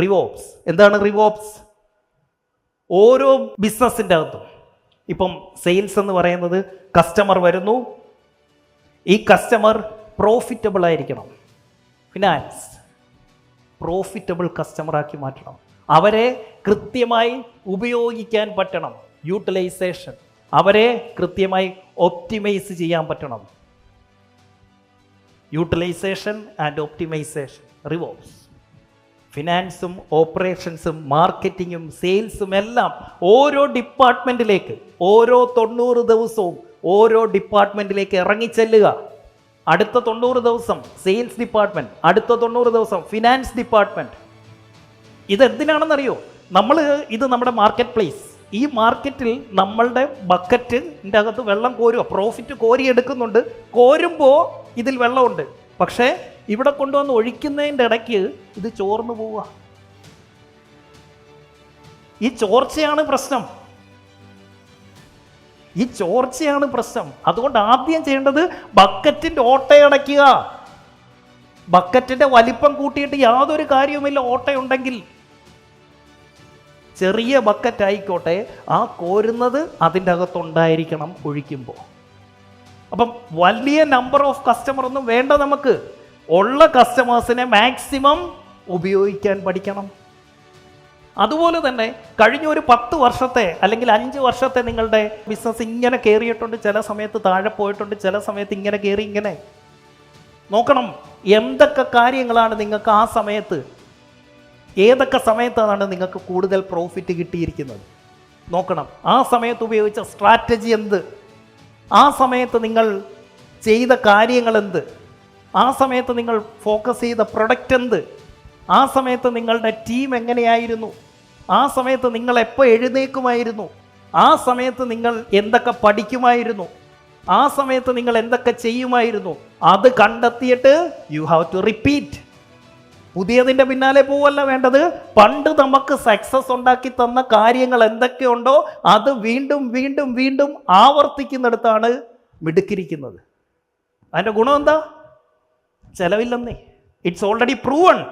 റിവോപ്സ് എന്താണ് റിവോപ്സ് ഓരോ ബിസിനസ്സിന്റെ അകത്തും. ഇപ്പം സെയിൽസ് എന്ന് പറയുന്നത് കസ്റ്റമർ വരുന്നു. ഈ കസ്റ്റമർ പ്രോഫിറ്റബിൾ ആയിരിക്കണം. ഫിനാൻസ് പ്രോഫിറ്റബിൾ കസ്റ്റമറാക്കി മാറ്റണം. അവരെ കൃത്യമായി ഉപയോഗിക്കാൻ പറ്റണം. യൂട്ടിലൈസേഷൻ അവരെ കൃത്യമായി ഒപ്റ്റിമൈസ് ചെയ്യാൻ പറ്റണം. യൂട്ടിലൈസേഷൻ ആൻഡ് ഒപ്റ്റിമൈസേഷൻ റിവോൾവ്സ് ഫിനാൻസും ഓപ്പറേഷൻസും മാർക്കറ്റിങ്ങും സെയിൽസും എല്ലാം ഓരോ ഡിപ്പാർട്ട്മെന്റിലേക്ക് ഓരോ തൊണ്ണൂറ് ദിവസവും ഓരോ ഡിപ്പാർട്ട്മെന്റിലേക്ക് ഇറങ്ങിച്ചെല്ലുക. അടുത്ത തൊണ്ണൂറ് ദിവസം സെയിൽസ് ഡിപ്പാർട്ട്മെന്റ് അടുത്ത തൊണ്ണൂറ് ദിവസം ഫിനാൻസ് ഡിപ്പാർട്ട്മെന്റ് ഇതെന്തിനാണെന്നറിയോ? നമ്മൾ ഇത് നമ്മുടെ മാർക്കറ്റ് പ്ലേസ് ഈ മാർക്കറ്റിൽ നമ്മളുടെ ബക്കറ്റിന്റെ അകത്ത് വെള്ളം കോരുക. പ്രോഫിറ്റ് കോരിയെടുക്കുന്നുണ്ട്. കോരുമ്പോൾ ഇതിൽ വെള്ളമുണ്ട്. പക്ഷേ ഇവിടെ കൊണ്ടുവന്ന് ഒഴിക്കുന്നതിന്റെ ഇടയ്ക്ക് ഇത് ചോർന്നു പോവുക. ഈ ചോർച്ചയാണ് പ്രശ്നം. ഈ ചോർച്ചയാണ് പ്രശ്നം. അതുകൊണ്ട് ആദ്യം ചെയ്യേണ്ടത് ബക്കറ്റിന്റെ ഓട്ടയടയ്ക്കുക ബക്കറ്റിന്റെ വലിപ്പം കൂട്ടിയിട്ട് യാതൊരു കാര്യവുമില്ല ഓട്ടയുണ്ടെങ്കിൽ. ചെറിയ ബക്കറ്റ് ആയിക്കോട്ടെ ആ കോരുന്നത് അതിന്റെ അകത്തുണ്ടായിരിക്കണം ഒഴിക്കുമ്പോൾ. അപ്പം വലിയ നമ്പർ ഓഫ് കസ്റ്റമർ ഒന്നും വേണ്ട നമുക്ക്. ഉള്ള കസ്റ്റമേഴ്സിനെ മാക്സിമം ഉപയോഗിക്കാൻ പഠിക്കണം. അതുപോലെ തന്നെ കഴിഞ്ഞ ഒരു പത്ത് വർഷത്തെ അല്ലെങ്കിൽ അഞ്ച് വർഷത്തെ നിങ്ങളുടെ ബിസിനസ് ഇങ്ങനെ കയറിയിട്ടുണ്ട് ചില സമയത്ത് താഴെ പോയിട്ടുണ്ട് ചില സമയത്ത് ഇങ്ങനെ കയറി ഇങ്ങനെ. നോക്കണം എന്തൊക്കെ കാര്യങ്ങളാണ് നിങ്ങൾക്ക് ആ സമയത്ത് ഏതൊക്കെ സമയത്താണ് നിങ്ങൾക്ക് കൂടുതൽ പ്രോഫിറ്റ് കിട്ടിയിരിക്കുന്നത്? നോക്കണം ആ സമയത്ത് ഉപയോഗിച്ച സ്ട്രാറ്റജി എന്ത്? ആ സമയത്ത് നിങ്ങൾ ചെയ്ത കാര്യങ്ങൾ എന്ത് ആ സമയത്ത് നിങ്ങൾ ഫോക്കസ് ചെയ്ത പ്രൊഡക്റ്റ് എന്ത്? ആ സമയത്ത് നിങ്ങളുടെ ടീം എങ്ങനെയായിരുന്നു? ആ സമയത്ത് നിങ്ങൾ എപ്പോൾ എഴുന്നേക്കുമായിരുന്നു? ആ സമയത്ത് നിങ്ങൾ എന്തൊക്കെ പഠിക്കുമായിരുന്നു? ആ സമയത്ത് നിങ്ങൾ എന്തൊക്കെ ചെയ്യുമായിരുന്നു? അത് കണ്ടെത്തിയിട്ട് യു ഹാവ് ടു റിപ്പീറ്റ് പുതിയതിന്റെ പിന്നാലെ പോവല്ല വേണ്ടത്? പണ്ട് നമുക്ക് സക്സസ് ഉണ്ടാക്കി തന്ന കാര്യങ്ങൾ എന്തൊക്കെയുണ്ടോ അത് വീണ്ടും വീണ്ടും വീണ്ടും ആവർത്തിക്കുന്നിടത്താണ് മിടുക്കിരിക്കുന്നത്. അതിന്റെ ഗുണം എന്താ? ചെലവില്ലെന്നേ. It's already proven